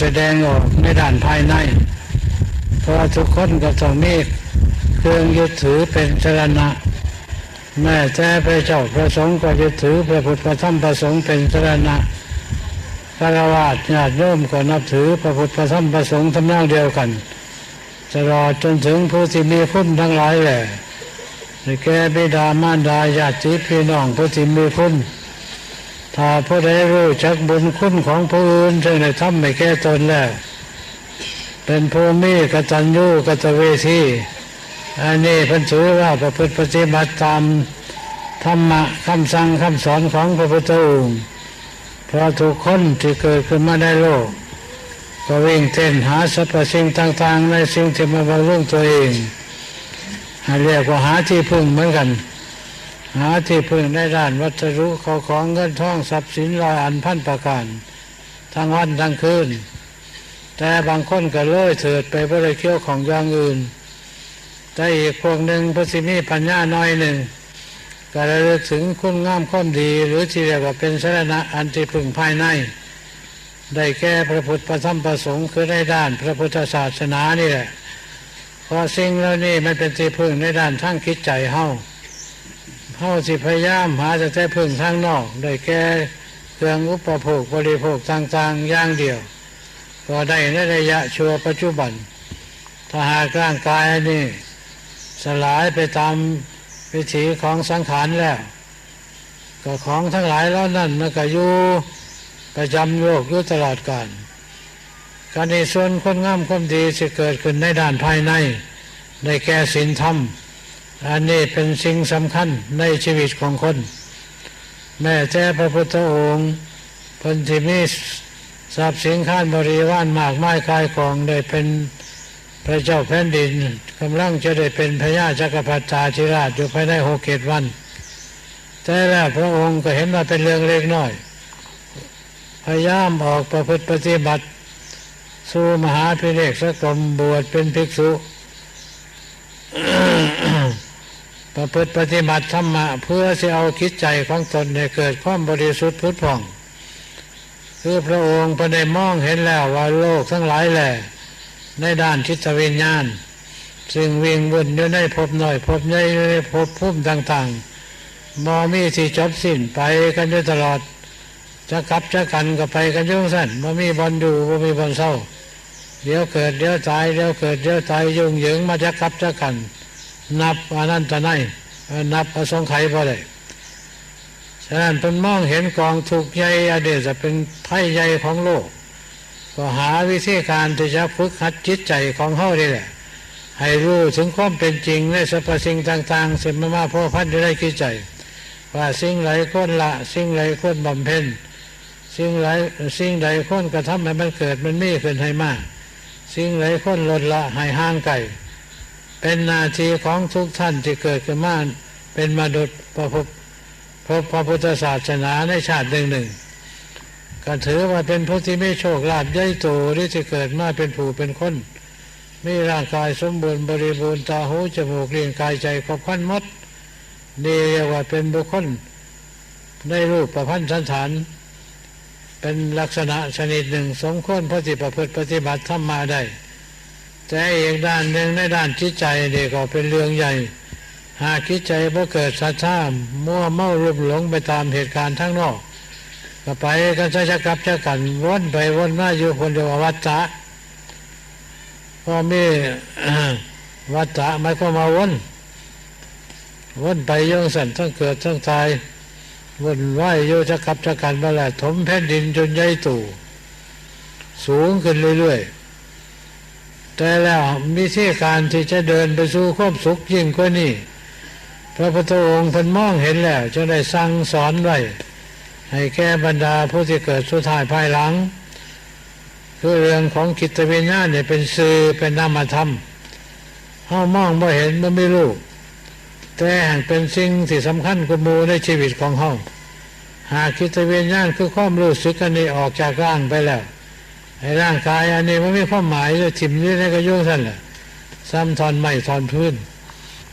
แสดงออกในด้านภายใน เพราะทุกคนก็ต้องมีเครื่องยึดถือเป็นสรณะ แม่แต่พระเจ้าพระสงฆ์ก็ยึดถือพระพุทธธรรมพระสงฆ์เป็นสรณะคารวะญาติโยมก็นับถือพระพุทธธรรมพระสงฆ์ทำนองเดียวกันตลอดจนถึงผู้ที่มีคุณทั้งหลายแหละแก่บิดามารดาญาติพี่น้องผู้ที่มีคุณ ถ้าผู้ใดรู้จักบุญคุณของผู้อื่นจึงได้ทำไม่แก่ตนแล้ว เป็นผู้มีกตัญญูกตเวทีอันนี้พันถือว่าประพฤติปฏิบัติตามธรรมะคำสั่งคำสอนของพระพุทธองค์เพราะทุกคนที่เกิดขึ้นมาในโลก ก็วิ่งเต้นหาสรรพสิ่งต่างๆ ในสิ่งที่มาบำรุงตัวเองเรียกว่าหาที่พึ่งเหมือนกัน หาที่พึ่งในด้านวัตถุขาของเงินทองทรัพย์สินลอยอันพันประการทั้งวันทั้งคืน แต่บางคนก็เลยเถิดไปบริเคี้ยวของอย่างอื่น แต่อีกพวกหนึ่งพระสิมีปัญญาน้อยหนึ่งก็ระลึกถึงคุณงามความดีหรือที่เรียกว่าเป็นสรณะอันที่พึ่งภายใน ได้แก่พระพุทธพระธรรมพระสงฆ์คือในด้านพระพุทธศาสนานี่แหละพราะสิ่งเหล่านี้มันเป็นที่พึ่งในด้านทั้งคิดใจเฮา เฮาสิพยายามหาจะแต่พึ่งทางนอกได้แก่เครื่องอุปโภคบริโภคต่างๆอย่างเดียวก็ได้ในระยะชั่วปัจจุบัน ถ้าหากร่างกายนี่สลายไปตามวิถีของสังขารแล้วก็ของทั้งหลายแล้วนั่นมันก็อยู่ประจำโลกอยู่ตลอดกาลการในส่วนคนงามคนดีจะเกิดขึ้นในด้านภายในได้แก่ศีลธรรม อันนี้เป็นสิ่งสำคัญในชีวิตของคน แม้แต่พระพุทธองค์พนที่มีทรัพย์สินข้านบริวารมากไม้กายของได้เป็นพระเจ้าแผ่นดินกำลังจะได้เป็นพระยาจักรพรรดิธิราชอยู่ภายในหกเกตวัน แต่แล้วพระองค์ก็เห็นว่าเป็นเรื่องเล็กน้อย พยายามออกประพฤติปฏิบัติ สู่มหาพิเรกสกรมบวชเป็นภิกษุ ประพฤติปฏิบัติธรรมะเพื่อจะเอาคิดใจของตนให้เกิดความบริสุทธิ์พุทธผ่อง คือพระองค์พระได้มองเห็นแล้วว่าโลกทั้งหลายแหละในด้านทิศวิญญาณ ซึ่งวิ่งวนอยู่ในภพน้อยภพใหญ่ในภพพุ่มต่างๆมอมีที่จบสิ้นไปกันอยู่ตลอด จะกลับจะกันก็ไปกันยุ่งสั้นมอมีบอลดูมอมีบอลเศร้าเดี๋ยวเกิดเดี๋ยวตายเดี๋ยวเกิดเดี๋ยวตายยุ่งเหยิงมาจะกลับจะกัน นับอนันตนัยนับอสงไขยพอได้ฉะนั้นเป็นมองเห็นกองทุกใหญ่อดีตจะเป็นไพ่ใหญ่ของโลก ก็หาวิธีการที่จะฝึกหัดจิตใจของเขาได้แหละ ให้รู้ถึงความเป็นจริงในสรรพสิ่งต่างๆสิ่งมามาพ่อพันธุ์ได้คิดใจ ว่าสิ่งไหลคนละ สิ่งไหลคนบำเพ็ญสิ่งไหลสิ่งใดคนกระทำให้มันเกิดมันไมีขึ้นให้มาก สิ่งไหลคนลดละให้ห่างไกล เป็นนาทีของทุกท่านที่เกิดขึ้นมาเป็นมนุษย์พระพุทธพระพุทธศาสนาในชาติหนึ่งหนึ่งก็ถือว่าเป็นผู้ที่ไม่โชคลาภย่อยโตที่จะเกิดมาเป็นผู้เป็นคนมีร่างกายสมบูรณ์บริบูรณ์ตาหูจมูกเลี้ยงกายใจครบคันมดนี่เรียกว่าเป็นบุคคลในรูปประพันธ์สันฐาน เป็นลักษณะชนิดหนึ่งสมควรพระจิประพฤติปฏิบัติทำมาได้ แต่อีกด้านหนึ่งในด้านจิตใจเด็กก็เป็นเรื่องใหญ่ หากคิดใจพอเกิดสัทธามั่วเมารุบหลงไปตามเหตุการณ์ทั้งนอกก็ไปกันจะจะกลับจะกันวนไปวนมาอยู่คนเดียววัฏฏะพอมีวัฏฏะไม่ก็มาวนวนไปโยงสันทั้งเกิดทั้งตายวนไหวโยจะกับจะกันมาแหละถมแผ่นดินจนใหญ่ตู่สูงขึ้นเรื่อยๆ แต่แล้วมีที่การที่จะเดินไปสู่ความสุขยิ่งกว่านี้พระพุทธองค์เพิ่นมองเห็นแล้วจะได้สั่งสอนไว้ให้แก่บรรดาผู้ที่เกิดสุดท้ายภายหลัง คือเรื่องของกิตวิญญาณเนี่ยเป็นสื่อเป็นนามธรรมเฮามองบ่เห็นบ่ไม่รู้แต่แห่งเป็นสิ่งที่สำคัญกุมูในชีวิตของเฮาหากกิตวิญญาณคือความรู้สึกอันนี้ออกจากร่างไปแล้ว ไอ้ร่างกายอันนี้มันมีความหมายเลยถิ่มนี่ในกระยุ่งสั่นแหละซ้ำทอนไม่ทอนพื้น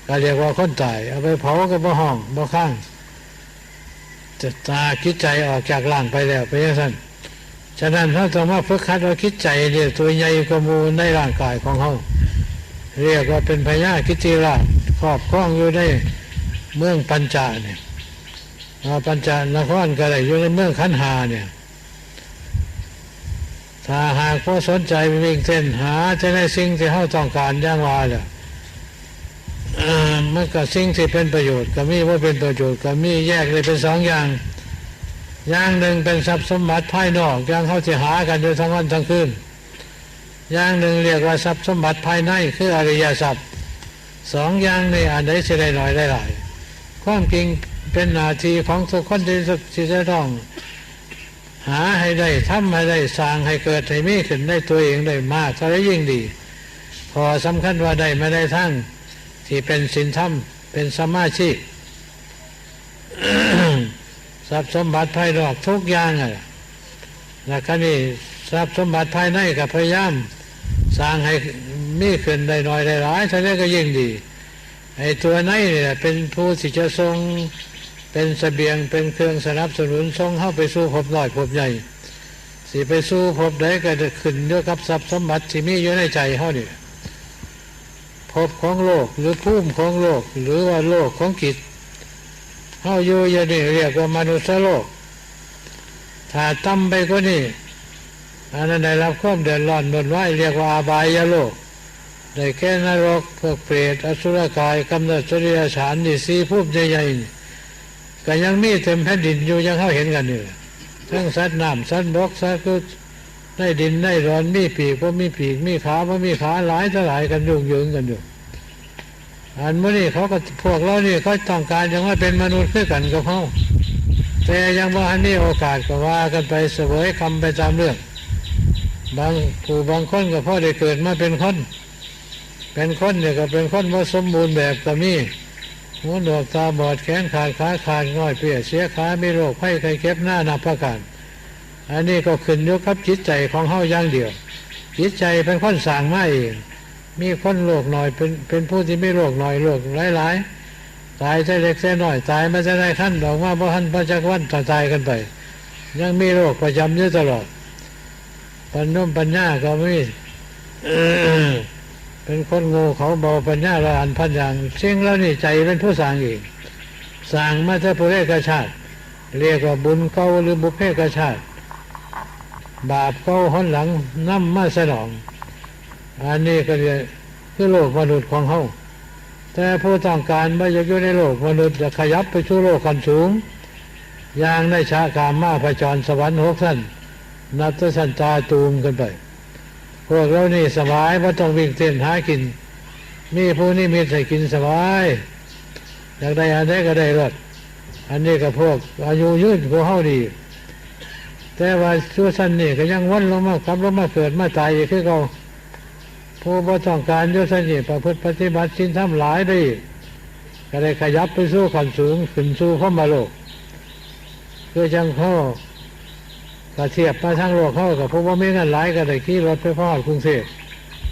ก็เรียกว่าคนตายเอาไปเผาก็บ่ห้องบ่ข้างจะตาคิดใจออกจากร่างไปแล้วไปยังสั่นฉะนั้นเราต้องมาฝึกคัดว่าคิดใจเนี่ยตัวใหญ่กว่ามูในร่างกายของเขาเรียกว่าเป็นพญาคิติราชครอบครองอยู่ในเมืองปัญจาเนี่ยปัญจานครก็ได้อยู่ในเมืองขันหาเนี่ย ถ้าหากผู้สนใจวิ่งเส้นหาจะได้สิ่งที่เขาต้องการย่างว่าเลยมันก็สิ่งที่เป็นประโยชน์ก็มีว่าเป็นประโยชน์ก็มีแยกเลยเป็นสองอย่าง อย่างหนึ่งเป็นทรัพย์สมบัติภายนอกอย่างเขาจะหากันอยู่ทั้งวันทั้งคืนอย่างหนึ่งเรียกว่าทรัพย์สมบัติภายในคืออริยทรัพย์สองอย่างในอันใดจะได้หน่อยได้หลายความจริงเป็นนาทีของทุกคนที่จะต้อง หาให้ได้ทำให้ได้สร้างให้เกิดให้มีขึ้นได้ตัวเองได้มากถ้าได้ยิ่งดี พอสำคัญว่าได้ไม่ได้ทั้งที่เป็นสินธรรมเป็นสมาชิกทรัพย์สมบัติภายนอกทุกอย่างอะแล้วก็นี่ทรัพย์สมบัติภายในกับพยายามสร้างให้มีขึ้นได้น้อยได้หลายถ้าได้ก็ยิ่งดีไอ้ตัวไนเนี่ยเป็นผู้ที่จะทรง เป็นสเสบียงเป็นเครื่องสนับสนุนทรงเข้าไปสู้ภพน้อยภพใหญ่ สิไปสู้ภพใดก็จะขึ้นด้วยกับทรัพย์สมบัติที่มีอยู่ในใจเขาเนี่ยพของโลกหรือภูมิของโลก หรือว่าโลกของกิจเข้าอยู่อย่างนี้เรียกว่ามนุษย์โลก ถ้าตั้มไปก็นี่อันนั้นได้รับความเดือดร้อนบนไหวเรียกว่าอาบายโลกได้แค่นรกพวกเปรตอสุรกายกำเนิดจริยฉานนี่สีภูมิใหญ่ๆ ก็ยังมีเต็มแผ่นดินอยู่ยังเข้าเห็นกันอยู่ทั้งสัตว์น้ำสัตว์บกสัตว์ก็ได้ดินได้ร้อนมีปีกก็มีปีกมีขาก็มีขาหลายหลายกันยุ่งยืงกันอยู่อันมื่อนี้เขาก็พวกเรานี่เขาต้องการยังว่าเป็นมนุษย์ขึ้นกันกับเขาแต่ยังว่าอันนี้โอกาสก็ว่ากันไปเสวยคำไปตามเรื่อง บางผู้บางคนก็พ่อได้เกิดมาเป็นคน เป็นคนเนี่ยก็เป็นคนว่าสมบูรณ์แบบก็มี หูหนวกตาบอดแขนขาดขาขาดง่อยเปียเสียขาไม่โรคไข้ไข้เก็บหน้านับประการอันนี้ก็ขึ้นอยู่กับจิตใจของเฮาอย่างเดียว จิตใจเป็นคนสั่งมาเองมีคนโรคหน่อยเป็นเป็นผู้ที่ไม่โรคหน่อยโรคหลายๆตายใจเล็กแค่น่อยตายมาจะได้ขั้นดอกว่าบ่ทันพระจักวันตายกันไป ยังมีโรคประจำอยู่ตลอดปัญญมปัญญาก็ไม่ เป็นคนโง่เขาบาปัญญาละอันพันอย่างเสียงแล้วนี่ใจเป็นผู้สร้างเองสร้างมาเทพุเรกชาติ เรียกว่าบุญเก่าหรือบุพเพกชาติ บาปเก่าหนหลังน้ำมาสนอง อันนี้ก็เรียกคือโลกมนุษย์ของเขาแต่ผู้ต้องการไม่อยากอยู่ในโลกมนุษย์จะขยับไปสู่วโลกกันสูงอย่างในชากามาพระจรสวรรค์หกสั้นนับตัวสันตาตูมกันไป พวกเรานี่สบายว่าต้องวิ่งเต้นหากิน มีผู้นี่มีใส่กินสบายอยากได้อันใดก็ได้รถอันนี้กับพวกอายุยืนพวกเขาดี แต่ว่าชั่วสั้นนี่ก็ยังวันลงมากลับลงมาเกิดมาตายคือเขาผู้บ่ต้องการยุสันนี่ประพฤติปฏิบัติสินทำหลายได้ก็ได้ขยับไปสู้ขันสูงขึ้นสู้เข้ามาโลกคือจังเขา ถ้าเทียบมาทั้งโลกเขากับพวกว่าไม่เงินหลายก็ได้ขี่รถไปพ่อกรุงเทพ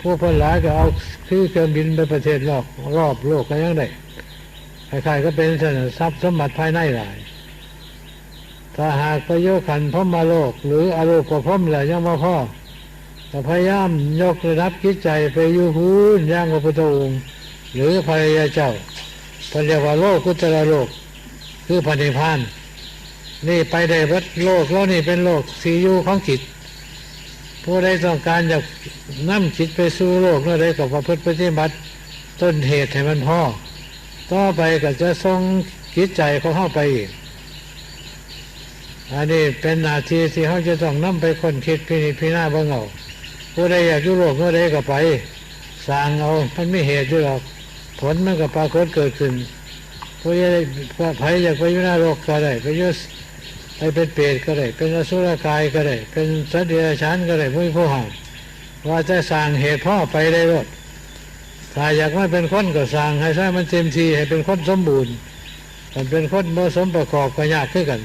ผู้คนหลายก็เอาคือเครื่องบินไปประเทศรอบรอบโลกก็ยังได้ใครๆก็เป็นสนทรัพย์สมบัติภายในหลาย ถ้าหากประโยชน์ขันพมมาโลก หรืออารมณ์ก็พมแหละยังมาพ่อแต่พยายามยกระดับคิดใจไปอยู่หูนย่างพระพุทธองค์หรือพระยาเจ้าพระเรียกว่าโลกกุตระโลก คือพันิพาน นี่ไปได้วัดโลกแล้วนี่เป็นโลกสียูของจิตผู้ใดต้องการจะนั่มจิตไปสู่โลกนั่นได้กับพระพุทธปฏิบัติต้นเหตุให้มันพ่อต่อไปก็จะทรงคิดใจเขาเข้าไปอีกอันนี้เป็นนาทีที่เขาจะต้องนั่มไปคนคิดพินิจพิจารณาบ้างเอาผู้ใดอยากยุโลกเมื่อใดก็ไปสร้างเอามันไม่เหตุยู่หรอกผลมันก็ปรากฏเกิดขึ้นผู้ใดไผอยากไปยุนาโลกก็ได้ไปยุ ไปเป็นเปรตก็ได้ เป็นอสุรกายก็ได้ เป็นสัตว์เดรัจฉานก็ได้ผู้ผู้ห้ามว่าจะสร้างเหตุพ่อไปได้รถถ้าอยากไม่เป็นคนก็สร้างให้ใช้มันเต็มทีให้เป็นคนสมบูรณ์มันเป็นคนผสมประกอบก็ยากขึ้นกัน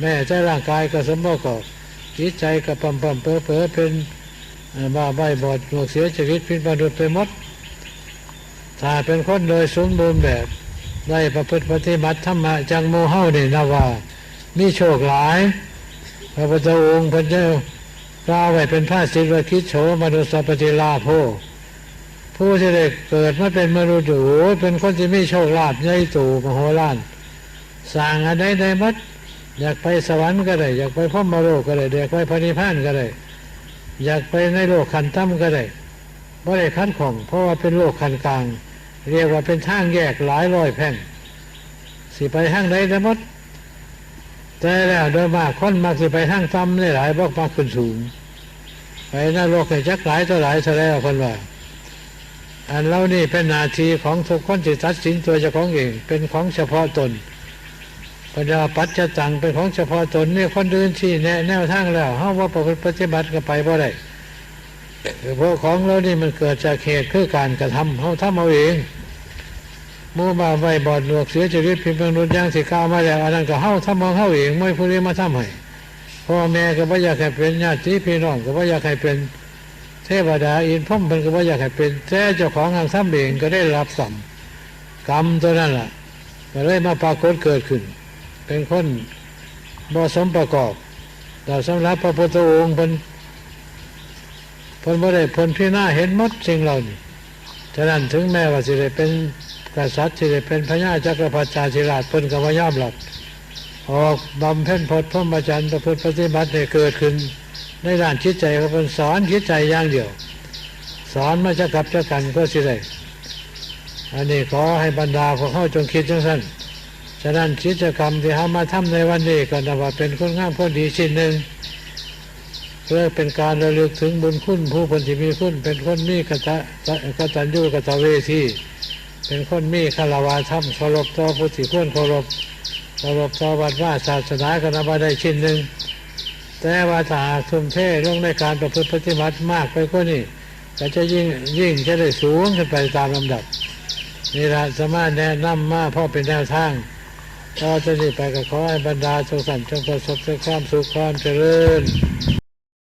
แม่ใจร่างกายก็สมประกอบจิตใจก็ปั๊มปั๊มเป๋อเป๋อเป็นบ้าใบบอดหนวกเสียชีวิตพินประดุดไปหมดถ้าเป็นคนโดยสมบูรณ์แบบได้ประพฤติปฏิบัติธรรมะจังโมเฮาเนี่ยนะว่า มีโชคหลาย พระพุทธองค์พระเจ้ากล่าวไว้เป็นพระศิวคิดโฉมนุสปฏิลาโภผู้ที่ได้เกิดมาเป็นมนุษย์โอ้เป็นคนที่มีโชคลาภใหญ่โตมโหฬารสร้างอะไรได้มัดอยากไปสวรรค์ก็ได้ อยากไปพรหมโลกก็ได้อยากไปพระนิพพานก็ได้ อยากไปในโลกขันธ์ต่ำก็ได้บ่ได้คันของ เพราะว่าเป็นโลกขันกลาง เรียกว่าเป็นทางแยกหลายร้อยแพ่งสิไปทางใดได้หมด แต่แล้วโดยมากคนมักสิไปทางต่ำหลายบอกมาขึ้นสูง ไปนรกให้จักหลายต่อหลายแล้วคนว่า อันเรานี่เป็นนาทีของทุกคนที่ตัดสินตัวเจ้าของเองเป็นของเฉพาะตนปัญญาปัจจตังเป็นของเฉพาะตนเนี่ยคนอื่นที่แนะแนวทางแล้วเฮาว่าประพฤติปฏิบัติก็ไปบ่ได้เพราะของเรานี่มันเกิดจากเหตุคือการกระทำเฮาทำเอาเอง มู่บ่าไว้บอดหลวกเสียชีวิตพิมพ์มนุษย์ย่างสิกล่าวมาแล้วอันนั้นก็เฮาทำเอาเฮาเองไม่ผู้ใดมาทำให้พ่อแม่ก็บ่อยากให้เป็นญาติพี่น้องก็บ่อยากให้เป็นเทวดาอินพ่อมเป็นก็บ่อยากให้เป็นแต่เจ้าของทางทำเองก็ได้รับสัมกรรมตัวนั้นล่ะก็เลยมาปรากฏเกิดขึ้น เป็นคนบ่สมประกอบแต่สำหรับพระพุทธองค์เป็นเพิ่นบ่ได้เพิ่นพี่หน้าเห็นหมดสิ่งเหล่านี้ฉะนั้นถึงแม้ว่าสิได้เป็น กษัตริย์สิได้เป็นพระญาจักรพรรดิชาธิราชเพิ่นก็บ่ยอมรับออกบำเพ็ญพจน์พรหมจรรย์ประพฤติปฏิบัติให้เกิดขึ้น ในด้านจิตใจเขาเป็นสอนจิตใจอย่างเดียว สอนมาจะกลับจะกันก็สิได้อันนี้ขอให้บรรดาพวกเขาจงคิดจังสั้นฉะนั้นกิจกรรมที่เขามาทำในวันนี้ก็นับว่าเป็นคุณงามพ้นดีชิ้นหนึ่งเพื่อเป็นการระลึกถึงบุญคุณผู้คนที่มีคุณเป็นคนมีกตะกตัญญูกตเวที เป็นคนมีคารวะธรรมเคารพต่อผู้ที่ควรเคารพเคารพต่อวัดว่าศาสนาก็นับว่าได้ชิ้นหนึ่ง แต่ว่าถ้าทุ่มเทลงในการประพฤติปฏิบัติมากไปกว่านี้ก็จะยิ่งยิ่งจะได้สูงขึ้นไปตามลำดับนี่ละสามารถแนะนำมาพราะเป็นแนวทางต่อจากนี้ไปก็ขอให้บรรดาสุขสันจงประสบแต่ความสุขความเจริญ